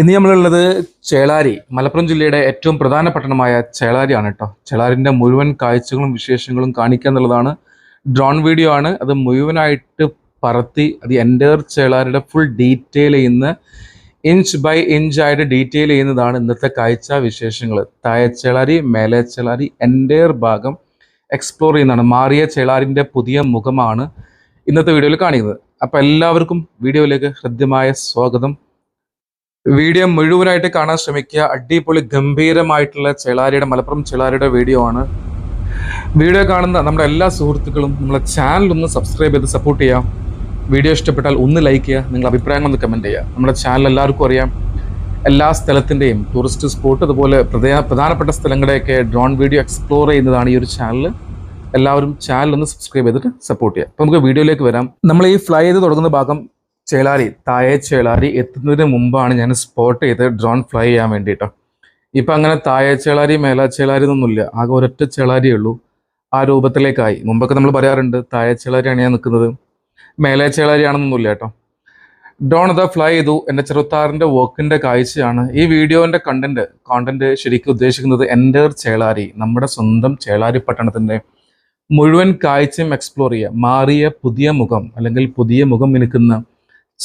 ഇന്ന് നമ്മളുള്ളത് ചേളാരി മലപ്പുറം ജില്ലയുടെ ഏറ്റവും പ്രധാന പട്ടണമായ ചേളാരിയാണ് കേട്ടോ. ചേളാരിന്റെ മുഴുവൻ കാഴ്ചകളും വിശേഷങ്ങളും കാണിക്കുക എന്നുള്ളതാണ് ഡ്രോൺ വീഡിയോ ആണ്. അത് മുഴുവനായിട്ട് പറത്തി അത് എന്റെ ചേളാരിയുടെ ഫുൾ ഡീറ്റെയിൽ ചെയ്യുന്ന ഇഞ്ച് ബൈ ഇഞ്ച് ആയിട്ട് ഡീറ്റെയിൽ ചെയ്യുന്നതാണ് ഇന്നത്തെ കാഴ്ച വിശേഷങ്ങൾ. താഴെ ചേളാരി മേലെ ചേളാരി എന്റെ ഭാഗം എക്സ്പ്ലോർ ചെയ്യുന്നതാണ്. മാറിയ ചേളാരിന്റെ പുതിയ മുഖമാണ് ഇന്നത്തെ വീഡിയോയിൽ കാണിക്കുന്നത്. അപ്പോൾ എല്ലാവർക്കും വീഡിയോയിലേക്ക് ഹൃദ്യമായ സ്വാഗതം. വീഡിയോ മുഴുവനായിട്ട് കാണാൻ ശ്രമിക്കുക. അടിപൊളി ഗംഭീരമായിട്ടുള്ള ചെളാരിയുടെ മലപ്പുറം ചെളാരിയുടെ വീഡിയോ ആണ്. വീഡിയോ കാണുന്ന നമ്മുടെ എല്ലാ സുഹൃത്തുക്കളും നമ്മളെ ചാനൽ ഒന്ന് സബ്സ്ക്രൈബ് ചെയ്ത് സപ്പോർട്ട് ചെയ്യാം വീഡിയോ ഇഷ്ടപ്പെട്ടാൽ ഒന്ന് ലൈക്ക് ചെയ്യുക. നിങ്ങളുടെ അഭിപ്രായങ്ങൾ ഒന്ന് കമന്റ് ചെയ്യുക. നമ്മുടെ ചാനൽ എല്ലാവർക്കും അറിയാം. എല്ലാ സ്ഥലത്തിന്റെയും ടൂറിസ്റ്റ് സ്പോട്ട് അതുപോലെ പ്രധാ- പ്രധാനപ്പെട്ട സ്ഥലങ്ങളുടെയൊക്കെ ഡ്രോൺ വീഡിയോ എക്സ്പ്ലോർ ചെയ്യുന്നതാണ് ഈ ഒരു ചാനൽ എല്ലാവരും ചാനൽ ഒന്ന് സബ്സ്ക്രൈബ് ചെയ്തിട്ട് സപ്പോർട്ട് ചെയ്യുക. അപ്പോൾ നമുക്ക് വീഡിയോയിലേക്ക് വരാം. നമ്മൾ ഈ ഫ്ലൈ ചെയ്ത് തുടങ്ങുന്ന ഭാഗം ചേളാരി താഴെ ചേളാരി എത്തുന്നതിന് മുമ്പാണ് ഞാൻ സ്പോട്ട് ചെയ്ത് ഡ്രോൺ ഫ്ലൈ ചെയ്യാൻ വേണ്ടിയിട്ട് ഇപ്പം അങ്ങനെ താഴെ ചേളാരി മേലാ ചേളാരി എന്നൊന്നുമില്ല. ആകെ ഒരൊറ്റ ചേളാരിയേ ഉള്ളൂ. ആ രൂപത്തിലേക്കായി. മുമ്പൊക്കെ നമ്മൾ പറയാറുണ്ട് താഴെ ചേളാരിയാണ് ഞാൻ നിൽക്കുന്നത്. മേലെ ചേളാരിയാണെന്നൊന്നുമില്ല കേട്ടോ. ഡ്രോൺ ദ ഫ്ലൈ ചെയ്തു. എന്റെ ചെറുത്താറിന്റെ വർക്കിന്റെ കാഴ്ചയാണ്. ഈ വീഡിയോന്റെ കണ്ടന്റ് കോണ്ടന്റ് ശരിക്കും ഉദ്ദേശിക്കുന്നത് എന്റെ ചേളാരി നമ്മുടെ സ്വന്തം ചേളാരി പട്ടണത്തിന്റെ മുഴുവൻ കാഴ്ചയും എക്സ്പ്ലോർ ചെയ്യുക മാറിയ പുതിയ മുഖം അല്ലെങ്കിൽ പുതിയ മുഖം മിനുക്കുന്ന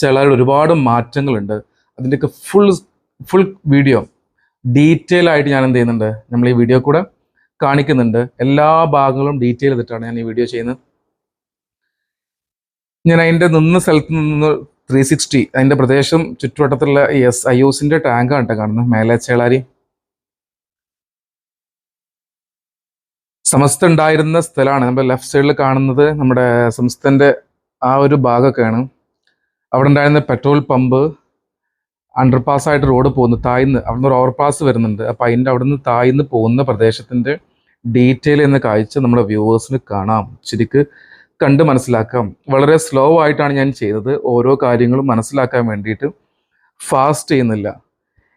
ചിലർ ഒരുപാട് മാറ്റങ്ങളുണ്ട്. അതിന്റെയൊക്കെ ഫുൾ ഫുൾ വീഡിയോ ഡീറ്റെയിൽ ആയിട്ട് ഞാൻ എന്ത് ചെയ്യുന്നുണ്ട് നമ്മൾ ഈ വീഡിയോ കൂടെ കാണിക്കുന്നുണ്ട്. എല്ലാ ഭാഗങ്ങളും ഡീറ്റെയിൽ ചെയ്തിട്ടാണ് ഞാൻ ഈ വീഡിയോ ചെയ്യുന്നത്. ഞാൻ അതിന്റെ നിന്ന സ്ഥലത്ത് നിന്ന് ത്രീ സിക്സ്റ്റി അതിന്റെ പ്രദേശം ചുറ്റുവട്ടത്തുള്ള എസ് ഐ ഒസിന്റെ ടാങ്കാണ് കേട്ടോ കാണുന്നത്. മേലെ ചേളാരി. സമസ്ത ഉണ്ടായിരുന്ന സ്ഥലമാണ്. നമ്മൾ ലെഫ്റ്റ് സൈഡിൽ കാണുന്നത് നമ്മുടെ സംസ്ഥന്റെ ആ ഒരു ഭാഗമൊക്കെയാണ്. അവിടെ ഉണ്ടായിരുന്ന പെട്രോൾ പമ്പ് അണ്ടർപാസ് ആയിട്ട് റോഡ് പോകുന്നു. താഴ്ന്ന് അവിടെ നിന്ന് ഒരു ഓവർപാസ് വരുന്നുണ്ട്. അപ്പം അതിന്റെ അവിടെ നിന്ന് താഴ്ന്ന് പോകുന്ന പ്രദേശത്തിന്റെ ഡീറ്റെയിൽ എന്ന് കാഴ്ച നമ്മുടെ വ്യൂവേഴ്സിന് കാണാം. ശരിക്ക് കണ്ട് മനസ്സിലാക്കാം. വളരെ സ്ലോ ആയിട്ടാണ് ഞാൻ ചെയ്തത്. ഓരോ കാര്യങ്ങളും മനസ്സിലാക്കാൻ വേണ്ടിയിട്ട് ഫാസ്റ്റ് ചെയ്യുന്നില്ല.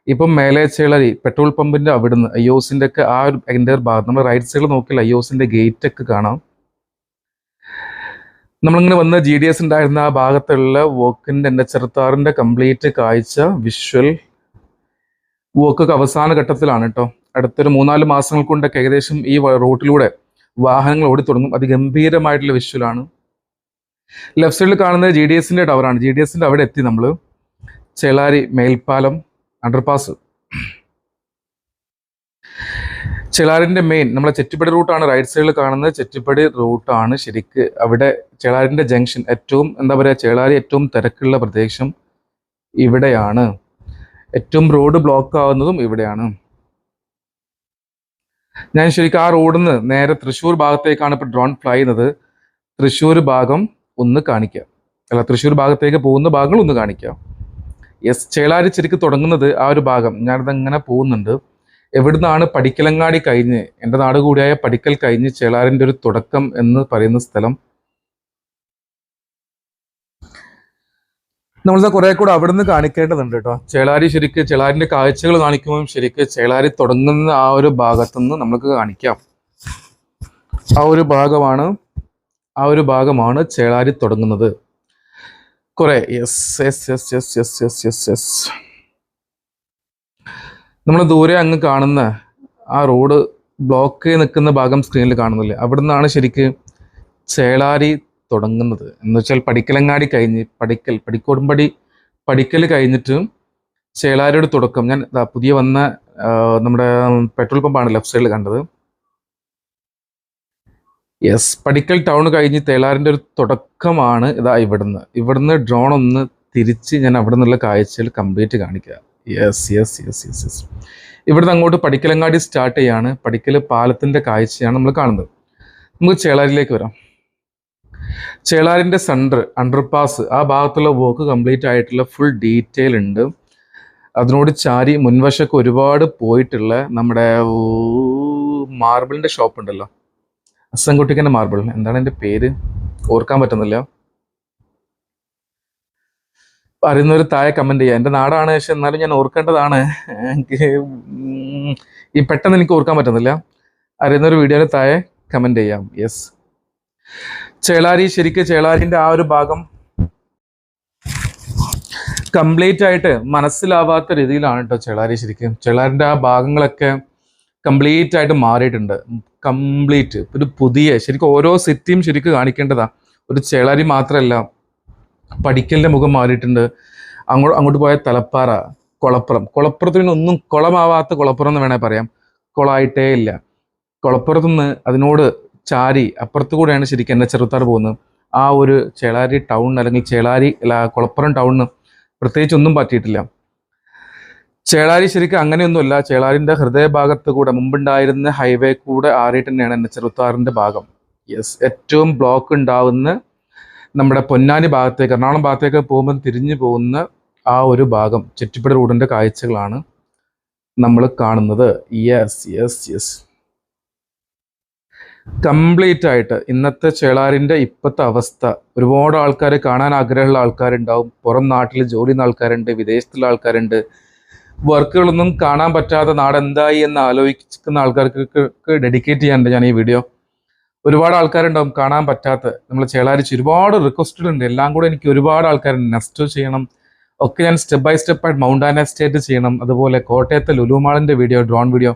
ഇപ്പം മേലെ ചേളരി പെട്രോൾ പമ്പിന്റെ അവിടുന്ന് അയ്യോസിന്റെ ഒക്കെ ആ ഒരു എന്റെ ഭാഗത്ത് നമ്മൾ റൈറ്റ് സൈഡിൽ നോക്കിയാൽ അയ്യോസിന്റെ ഗേറ്റ് ഒക്കെ കാണാം. നമ്മളിങ്ങനെ വന്ന ജി ഡി എസ് ഉണ്ടായിരുന്ന ആ ഭാഗത്തുള്ള വോക്കിന്റെ എന്റെ ചെറുത്താറിന്റെ കംപ്ലീറ്റ് കാഴ്ച വിഷ്വൽ വോക്കൊക്കെ അവസാന ഘട്ടത്തിലാണ് കേട്ടോ അടുത്തൊരു മൂന്നാൽ മാസങ്ങൾ കൊണ്ടൊക്കെ ഏകദേശം ഈ റൂട്ടിലൂടെ വാഹനങ്ങൾ ഓടി തുടങ്ങും. അതിഗംഭീരമായിട്ടുള്ള വിഷ്വലാണ് ലെഫ്റ്റ് സൈഡിൽ കാണുന്നത് ജി ഡി എസിന്റെ ടവറാണ് ജി ഡി എസിന്റെ അവിടെ എത്തി നമ്മൾ ചേളാരി മേൽപ്പാലം അണ്ടർപാസ് ചെളാറിന്റെ മെയിൻ നമ്മളെ ചെറ്റിപ്പടി റൂട്ടാണ് റൈറ്റ് സൈഡിൽ കാണുന്നത്. ചെറ്റിപ്പടി റൂട്ടാണ് ശരിക്ക് അവിടെ ചെളാറിന്റെ ജംഗ്ഷൻ ഏറ്റവും എന്താ പറയുക ചേളാരി ഏറ്റവും തിരക്കുള്ള പ്രദേശം ഇവിടെയാണ്. ഏറ്റവും റോഡ് ബ്ലോക്ക് ആവുന്നതും ഇവിടെയാണ്. ഞാൻ ശരിക്കും ആ റോഡിൽ നിന്ന് നേരെ തൃശ്ശൂർ ഭാഗത്തേക്കാണ് ഇപ്പോൾ ഡ്രോൺ ഫ്ലൈ ചെയ്യുന്നത്. തൃശ്ശൂർ ഭാഗം ഒന്ന് കാണിക്കാം. അല്ല തൃശ്ശൂർ ഭാഗത്തേക്ക് പോകുന്ന ഭാഗങ്ങൾ ഒന്ന് കാണിക്കാം. യെസ് ചേളാരി ശരിക്കും തുടങ്ങുന്നത് ആ ഒരു ഭാഗം. ഞാനത് അങ്ങനെ പോകുന്നുണ്ട്. എവിടുന്നാണ് പടിക്കലങ്ങാടി കഴിഞ്ഞ് എന്റെ നാട് കൂടിയായ പടിക്കൽ കഴിഞ്ഞ് ചേളാറിന്റെ ഒരു തുടക്കം എന്ന് പറയുന്ന സ്ഥലം? നമ്മൾ കുറെ കൂടെ അവിടുന്ന് കാണിക്കേണ്ടതുണ്ട് കേട്ടോ. ചേളാരി ശരിക്ക് ചേളാരിന്റെ കാഴ്ചകൾ കാണിക്കുമ്പോൾ ശരിക്ക് ചേളാരി തുടങ്ങുന്ന ആ ഒരു ഭാഗത്തുനിന്ന് നമുക്ക് കാണിക്കാം. ആ ഒരു ഭാഗമാണ് ആ ഒരു ഭാഗമാണ് ചേളാരി തുടങ്ങുന്നത്. കുറെ yes yes yes yes yes yes yes yes നമ്മൾ ദൂരെ അങ്ങ് കാണുന്ന ആ റോഡ് ബ്ലോക്ക് നിൽക്കുന്ന ഭാഗം സ്ക്രീനിൽ കാണുന്നില്ലേ? അവിടെ നിന്നാണ് ശരിക്ക് ചേളാരി തുടങ്ങുന്നത്. എന്ന് വെച്ചാൽ പടിക്കലങ്ങാടി കഴിഞ്ഞ് പടിക്കൽ പടിക്കോടുംപടി പടിക്കൽ കഴിഞ്ഞിട്ട് ചേളാരിയുടെ തുടക്കം. ഞാൻ പുതിയ വന്ന നമ്മുടെ പെട്രോൾ പമ്പാണ് ലെഫ്റ്റ് സൈഡിൽ കണ്ടത്. യെസ് പടിക്കൽ ടൗൺ കഴിഞ്ഞ് തേളാറിന്റെ ഒരു തുടക്കമാണ് ഇതാ ഇവിടുന്ന്. ഇവിടുന്ന് ഡ്രോൺ ഒന്ന് തിരിച്ച് ഞാൻ അവിടെ നിന്നുള്ള കാഴ്ചയിൽ കംപ്ലീറ്റ് കാണിക്കുക yes yes yes yes yes ഇവിടുന്ന് അങ്ങോട്ട് പടിക്കലങ്ങാടി സ്റ്റാർട്ട് ചെയ്യാണ്. പടിക്കൽ പാലത്തിന്റെ കാഴ്ചയാണ് നമ്മൾ കാണുന്നത്. നമുക്ക് ചേളാരിലേക്ക് വരാം. ചേളാരിന്റെ സെന്റർ അണ്ടർപാസ് ആ ഭാഗത്തുള്ള വർക്ക് കംപ്ലീറ്റ് ആയിട്ടുള്ള ഫുൾ ഡീറ്റെയിൽ ഉണ്ട്. അതിനോട് ചാരി മുൻവശക്ക് ഒരുപാട് പോയിട്ടുള്ള നമ്മുടെ മാർബിളിന്റെ ഷോപ്പ് ഉണ്ടല്ലോ. അസംകുട്ടിക്കന്റെ മാർബിൾ എന്താണ് എന്റെ പേര്? ഓർക്കാൻ പറ്റുന്നില്ല. അറിയുന്നവർ താഴെ കമന്റ് ചെയ്യുക എന്റെ നാടാണ് പക്ഷെ എന്നാലും ഞാൻ ഓർക്കേണ്ടതാണ്. എനിക്ക് ഈ പെട്ടെന്ന് എനിക്ക് ഓർക്കാൻ പറ്റുന്നില്ല. അറിയുന്നൊരു വീഡിയോയിൽ താഴെ കമന്റ് ചെയ്യാം. യെസ് ചേളാരി ശരിക്കും ചേളാരിന്റെ ആ ഒരു ഭാഗം കംപ്ലീറ്റ് ആയിട്ട് മനസ്സിലാവാത്ത രീതിയിലാണ് കേട്ടോ ചേളാരി ശരിക്കും. ചേളാരിന്റെ ആ ഭാഗങ്ങളൊക്കെ കംപ്ലീറ്റ് ആയിട്ട് മാറിയിട്ടുണ്ട്. കംപ്ലീറ്റ് ഒരു പുതിയ ശരിക്കും ഓരോ സിറ്റിയും ശരിക്കും കാണിക്കേണ്ടതാണ് ഒരു ചേളാരി മാത്രമല്ല പഠിക്കലിന്റെ മുഖം മാറിയിട്ടുണ്ട്. അങ്ങോട്ട് അങ്ങോട്ട് പോയ തലപ്പാറ കുളപ്പുറം. കുളപ്പുറത്തിന് ഒന്നും കുളമാവാത്ത കുളപ്പുറം എന്ന് വേണേൽ പറയാം. കുളമായിട്ടേ ഇല്ല. കുളപ്പുറത്തുനിന്ന് അതിനോട് ചാരി അപ്പുറത്തു കൂടെയാണ് ശരിക്കും എന്റെ ചെറുത്താറ് പോകുന്നത്. ആ ഒരു ചേളാരി ടൗൺ അല്ലെങ്കിൽ ചേളാരി അല്ല കുളപ്പുറം ടൗണിന് പ്രത്യേകിച്ച് ഒന്നും പറ്റിയിട്ടില്ല. ചേളാരി ശരിക്കും അങ്ങനെയൊന്നുമല്ല ചേളാരിന്റെ ഹൃദയഭാഗത്ത് കൂടെ മുമ്പുണ്ടായിരുന്ന ഹൈവേ കൂടെ ആറിയിട്ട് തന്നെയാണ് എന്റെ ചെറുത്താറിന്റെ ഭാഗം. യെസ് ഏറ്റവും ബ്ലോക്ക് ഉണ്ടാവുന്ന നമ്മുടെ പൊന്നാനി ഭാഗത്തേക്ക് എറണാകുളം ഭാഗത്തേക്ക് പോകുമ്പോൾ തിരിഞ്ഞു പോകുന്ന ആ ഒരു ഭാഗം ചെറ്റിപ്പടി റോഡിന്റെ കാഴ്ചകളാണ് നമ്മൾ കാണുന്നത്. യെസ് യെസ് യെസ് കംപ്ലീറ്റ് ആയിട്ട് ഇന്നത്തെ ചേളാരിന്റെ ഇപ്പോഴത്തെ അവസ്ഥ. ഒരുപാട് ആൾക്കാർ കാണാൻ ആഗ്രഹമുള്ള ആൾക്കാരുണ്ടാവും. പുറം നാട്ടിൽ ജോലി ചെയ്യുന്ന ആൾക്കാരുണ്ട് വിദേശത്തുള്ള ആൾക്കാരുണ്ട്. വർക്കുകളൊന്നും കാണാൻ പറ്റാത്ത നാടെന്തായി എന്ന് ആലോചിക്കുന്ന ആൾക്കാർക്ക് ഡെഡിക്കേറ്റ് ചെയ്യാനുണ്ട് ഞാൻ ഈ വീഡിയോ ഒരുപാട് ആൾക്കാരുണ്ടാവും കാണാൻ പറ്റാത്ത. നമ്മൾ ചേളാരിച്ച് ഒരുപാട് റിക്വസ്റ്റഡ് ഉണ്ട് എല്ലാം കൂടെ എനിക്ക് ഒരുപാട് ആൾക്കാർ നെസ്റ്റ് ചെയ്യണം. ഒക്കെ ഞാൻ സ്റ്റെപ്പ് ബൈ സ്റ്റെപ്പ് ആയിട്ട് മൗണ്ട് ആൻഡ് എസ്റ്റേറ്റ് ചെയ്യണം. അതുപോലെ കോട്ടയത്തെ ലുലുമാളിന്റെ വീഡിയോ ഡ്രോൺ വീഡിയോ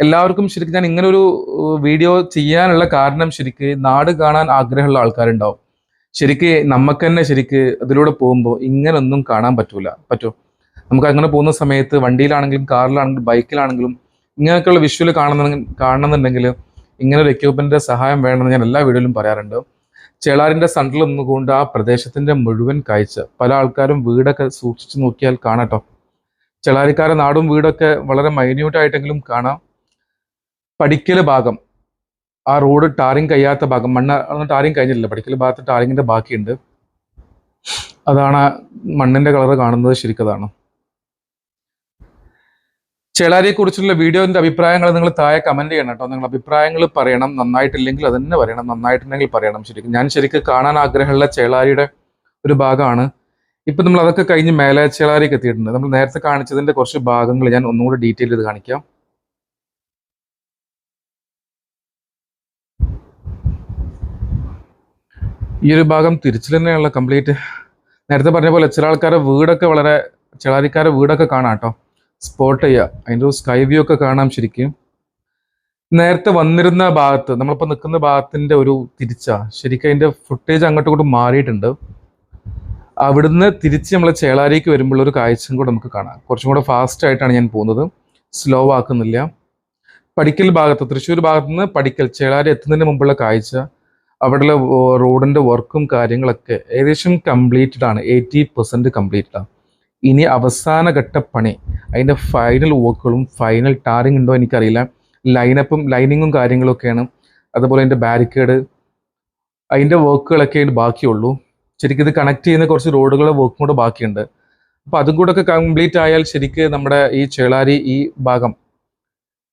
എല്ലാവർക്കും ശരിക്കും ഞാൻ ഇങ്ങനെ ഒരു വീഡിയോ ചെയ്യാനുള്ള കാരണം ശരിക്ക് നാട് കാണാൻ ആഗ്രഹമുള്ള ആൾക്കാരുണ്ടാവും. ശരിക്ക് നമുക്ക് തന്നെ ശരിക്ക് അതിലൂടെ പോകുമ്പോൾ ഇങ്ങനൊന്നും കാണാൻ പറ്റൂല. പറ്റോ. നമുക്ക് അങ്ങനെ പോകുന്ന സമയത്ത് വണ്ടിയിലാണെങ്കിലും കാറിലാണെങ്കിലും ബൈക്കിലാണെങ്കിലും ഇങ്ങനെയൊക്കെയുള്ള വിഷ്വൽ കാണുന്ന കാണണമെന്നുണ്ടെങ്കിൽ ഇങ്ങനെ ഒരു എക്യൂപ്മെന്റിന്റെ സഹായം വേണമെന്ന് ഞാൻ എല്ലാ വീഡിയോയിലും പറയാറുണ്ട്. ചേളാരിന്റെ സണ്ടിൽ നിന്നുകൊണ്ട് ആ പ്രദേശത്തിന്റെ മുഴുവൻ കാഴ്ച പല ആൾക്കാരും വീടൊക്കെ സൂക്ഷിച്ചു നോക്കിയാൽ കാണാട്ടോ. ചേളാരിക്കാരെ നാടും വീടൊക്കെ വളരെ മൈന്യൂട്ടായിട്ടെങ്കിലും കാണാം. പഠിക്കൽ ഭാഗം ആ റോഡ് ടാറിങ് കഴിയാത്ത ഭാഗം മണ്ണ് ടാറിങ് കഴിഞ്ഞില്ല പടിക്കൽ ഭാഗത്ത് ടാറിങ്ങിന്റെ ബാക്കിയുണ്ട്. അതാണ് മണ്ണിന്റെ കളർ കാണുന്നത് ശരിക്കതാണ്. ചേളാരിയെ കുറിച്ചുള്ള വീഡിയോന്റെ അഭിപ്രായങ്ങൾ നിങ്ങൾ താഴെ കമന്റ് ചെയ്യണം കേട്ടോ. നിങ്ങൾ അഭിപ്രായങ്ങൾ പറയണം നന്നായിട്ടില്ലെങ്കിൽ അത് തന്നെ പറയണം നന്നായിട്ടുണ്ടെങ്കിൽ പറയണം. ശരിക്കും ഞാൻ ശരിക്കും കാണാൻ ആഗ്രഹമുള്ള ചേളാരിയുടെ ഒരു ഭാഗമാണ്. ഇപ്പൊ നമ്മൾ അതൊക്കെ കഴിഞ്ഞ് മേലെ ചേളാരിക്ക് എത്തിയിട്ടുണ്ട്. നമ്മൾ നേരത്തെ കാണിച്ചതിന്റെ കുറച്ച് ഭാഗങ്ങൾ ഞാൻ ഒന്നുകൂടി ഡീറ്റെയിൽ ചെയ്ത് കാണിക്കാം. ഈ ഒരു ഭാഗം തിരിച്ചിൽ തന്നെയുള്ള കംപ്ലീറ്റ് നേരത്തെ പറഞ്ഞ പോലെ ചില ആൾക്കാരുടെ വീടൊക്കെ വളരെ ചിലാരിക്കാരുടെ വീടൊക്കെ കാണാം കേട്ടോ. സ്പോട്ട് ചെയ്യുക. അതിന്റെ ഒരു സ്കൈ വ്യൂ ഒക്കെ കാണാം ശരിക്കും. നേരത്തെ വന്നിരുന്ന ഭാഗത്ത് നമ്മളിപ്പോൾ നിൽക്കുന്ന ഭാഗത്തിന്റെ ഒരു തിരിച്ചാ. ശരിക്കും അതിന്റെ ഫുട്ടേജ് അങ്ങോട്ടും ഇങ്ങോട്ടും മാറിയിട്ടുണ്ട്. അവിടുന്ന് തിരിച്ച് നമ്മൾ ചേളാരിക്ക് വരുമ്പോൾ ഒരു കാഴ്ചയും കൂടെ നമുക്ക് കാണാം. കുറച്ചും കൂടെ ഫാസ്റ്റ് ആയിട്ടാണ് ഞാൻ പോകുന്നത്. സ്ലോ ആക്കുന്നില്ല. പടിക്കൽ ഭാഗത്ത് തൃശ്ശൂർ ഭാഗത്ത് നിന്ന് പടിക്കൽ ചേളാരി എത്തുന്നതിന് മുമ്പുള്ള കാഴ്ച. അവിടെയുള്ള റോഡിന്റെ വർക്കും കാര്യങ്ങളൊക്കെ ഏകദേശം കംപ്ലീറ്റഡ് ആണ്. എയ്റ്റി പെർസെന്റ് കംപ്ലീറ്റഡ് ആണ്. ഇനി അവസാന ഘട്ട പണി അതിന്റെ ഫൈനൽ വർക്കുകളും ഫൈനൽ ടാറിങ് ഉണ്ടോ എനിക്കറിയില്ല. ലൈനപ്പും ലൈനിങ്ങും കാര്യങ്ങളൊക്കെയാണ്. അതുപോലെ അതിന്റെ ബാരിക്കേഡ് അതിന്റെ വർക്കുകളൊക്കെ അതിന് ബാക്കിയുള്ളൂ. ശരിക്കും ഇത് കണക്ട് ചെയ്യുന്ന കുറച്ച് റോഡുകളുടെ വർക്കും കൂടെ ബാക്കിയുണ്ട്. അപ്പോൾ അതും കൂടെ ഒക്കെ കംപ്ലീറ്റ് ആയാൽ ശരിക്ക് നമ്മുടെ ഈ ചേളാരി ഈ ഭാഗം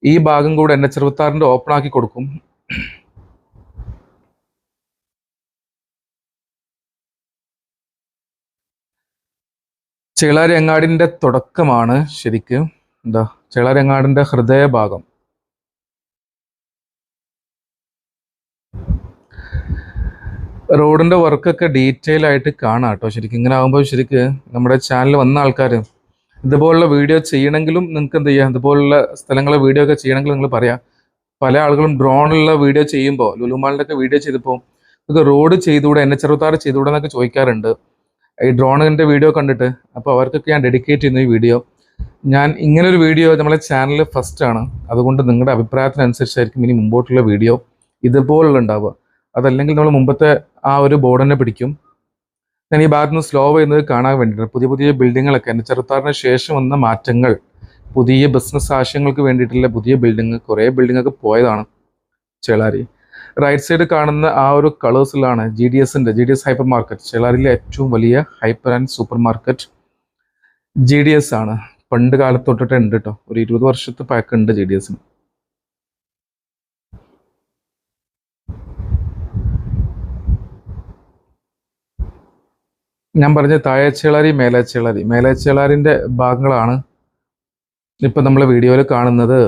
ഈ ഭാഗം കൂടെ എൻ എച്ച് ഓപ്പൺ ആക്കി കൊടുക്കും. ചേളാരി അങ്ങാടിന്റെ തുടക്കമാണ് ശരിക്കും. എന്താ? ചേളാരങ്ങാടിന്റെ ഹൃദയഭാഗം. റോഡിന്റെ വർക്കൊക്കെ ഡീറ്റെയിൽ ആയിട്ട് കാണാം കേട്ടോ ശരിക്കും. ഇങ്ങനെ ആകുമ്പോൾ ശരിക്ക് നമ്മുടെ ചാനൽ വന്ന ആൾക്കാർ ഇതുപോലുള്ള വീഡിയോ ചെയ്യണമെങ്കിലും നിങ്ങൾക്ക് എന്ത് ചെയ്യാം? ഇതുപോലുള്ള സ്ഥലങ്ങളെ വീഡിയോ ഒക്കെ ചെയ്യണമെങ്കിൽ നിങ്ങൾ പറയാം. പല ആളുകളും ഡ്രോണിലുള്ള വീഡിയോ ചെയ്യുമ്പോൾ ലുലുമാളിന്റെ ഒക്കെ വീഡിയോ ചെയ്തപ്പോൾ നിങ്ങൾക്ക് റോഡ് ചെയ്തുകൂടെ എൻ എച്ച് ചെയ്തുകൂടെ എന്നൊക്കെ ചോദിക്കാറുണ്ട്. ഈ ഡ്രോണിന്റെ വീഡിയോ കണ്ടിട്ട് അപ്പോൾ അവർക്കൊക്കെ ഞാൻ ഡെഡിക്കേറ്റ് ചെയ്യുന്ന ഈ വീഡിയോ. ഞാൻ ഇങ്ങനൊരു വീഡിയോ നമ്മളെ ചാനലിൽ ഫസ്റ്റ് ആണ്. അതുകൊണ്ട് നിങ്ങളുടെ അഭിപ്രായത്തിനനുസരിച്ചായിരിക്കും ഇനി മുമ്പോട്ടുള്ള വീഡിയോ ഇതുപോലുള്ള ഉണ്ടാവുക. അതല്ലെങ്കിൽ നമ്മൾ മുമ്പത്തെ ആ ഒരു ബോർഡിനെ പിടിക്കും. ഞാൻ ഈ ഭാഗത്ത് നിന്ന് സ്ലോ ചെയ്യുന്നത് കാണാൻ വേണ്ടിയിട്ട് പുതിയ പുതിയ ബിൽഡിങ്ങുകളൊക്കെ എന്റെ ചെറുത്താറിന് ശേഷം വന്ന മാറ്റങ്ങൾ പുതിയ ബിസിനസ് ആശയങ്ങൾക്ക് വേണ്ടിയിട്ടുള്ള പുതിയ ബിൽഡിങ് കുറേ ബിൽഡിങ്ങൊക്കെ പോയതാണ്. ചേളാരി. റൈറ്റ് സൈഡ് കാണുന്ന ആ ഒരു കളേഴ്സിലാണ് ജി ഡി എസിന്റെ G D S hyper market ചേളാരിയിലെ ഏറ്റവും വലിയ hyper and super market G D S ആണ്. പണ്ട് കാലത്ത് തൊട്ടിട്ട് ഉണ്ട് കേട്ടോ ഒരു ഇരുപത് വർഷത്തെ പഴക്കമുണ്ട് ജി ഡി എസിന് ഞാൻ പറഞ്ഞ താഴേച്ചേളാരി മേലേച്ചേളാരി മേലേച്ചേളാരിന്റെ ഭാഗങ്ങളാണ് ഇപ്പൊ നമ്മൾ വീഡിയോയിൽ കാണുന്നത്.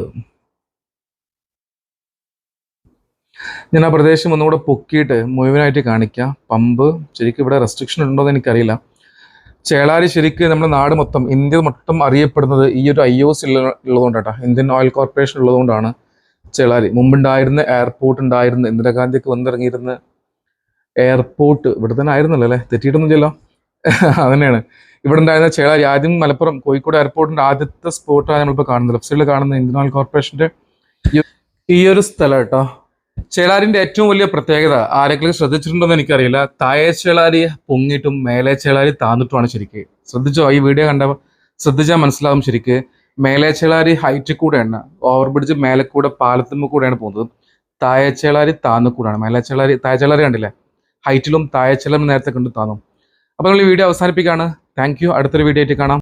ഞാൻ ആ പ്രദേശം ഒന്നുകൂടെ പൊക്കിയിട്ട് മുഴുവനായിട്ട് കാണിക്കാം. പമ്പ് ശരിക്കും ഇവിടെ റെസ്ട്രിക്ഷൻ ഉണ്ടോ എന്ന് എനിക്കറിയില്ല. ചേളാരി ശരിക്കും നമ്മുടെ നാട് മൊത്തം ഇന്ത്യ മൊത്തം അറിയപ്പെടുന്നത് ഈ ഒരു ഐ ഒ സി ഉള്ളതുകൊണ്ടാട്ടോ ഇന്ത്യൻ ഓയിൽ കോർപ്പറേഷൻ ഉള്ളതുകൊണ്ടാണ് ചേളാരി. മുമ്പുണ്ടായിരുന്ന എയർപോർട്ട് ഉണ്ടായിരുന്ന ഇന്ദിരാഗാന്ധിയൊക്കെ വന്നിറങ്ങിയിരുന്ന എയർപോർട്ട് ഇവിടെ തന്നെ ആയിരുന്നല്ലോ അല്ലേ? തെറ്റിയിട്ടൊന്നുമില്ലല്ലോ. അതന്നെയാണ്. ഇവിടെ ഉണ്ടായിരുന്ന ചേളാരി. ആദ്യം മലപ്പുറം കോഴിക്കോട് എയർപോർട്ടിന്റെ ആദ്യത്തെ സ്പോട്ടാണ് നമ്മളിപ്പോൾ കാണുന്നത്. ലെഫ്റ്റ് സൈഡിൽ കാണുന്ന ഇന്ത്യൻ ഓയിൽ കോർപ്പറേഷന്റെ ഈ ഒരു സ്ഥലം കേട്ടോ ചേളാരിന്റെ ഏറ്റവും വലിയ പ്രത്യേകത ആരെങ്കിലും ശ്രദ്ധിച്ചിട്ടുണ്ടോ എന്ന് എനിക്കറിയില്ല. താഴെ ചേളാരി പൊങ്ങിട്ടും മേലെ ചേളാരി താന്നിട്ടുമാണ് ശരിക്ക്. ശ്രദ്ധിച്ചോ? ഈ വീഡിയോ കണ്ട ശ്രദ്ധിച്ചാൽ മനസ്സിലാവും ശരിക്ക്. മേലെ ചേളാരി ഹൈറ്റ് കൂടെയാണ്. ഓവർ ബ്രിഡ്ജ് മേലെ കൂടെ പാലത്തുമ്മ കൂടെയാണ് പോകുന്നത്. താഴെ ചേളാരി താന്നു കൂടാണ്. മേലെ ചേളാരി താഴെ ചേളാരി കണ്ടില്ലേ? ഹൈറ്റിലും താഴെ ചേളാരി നേരത്തെ കണ്ടു താന്നും. അപ്പോൾ നമ്മൾ ഈ വീഡിയോ അവസാനിപ്പിക്കുകയാണ്. താങ്ക് യു അടുത്തൊരു വീഡിയോ ആയിട്ട് കാണാം.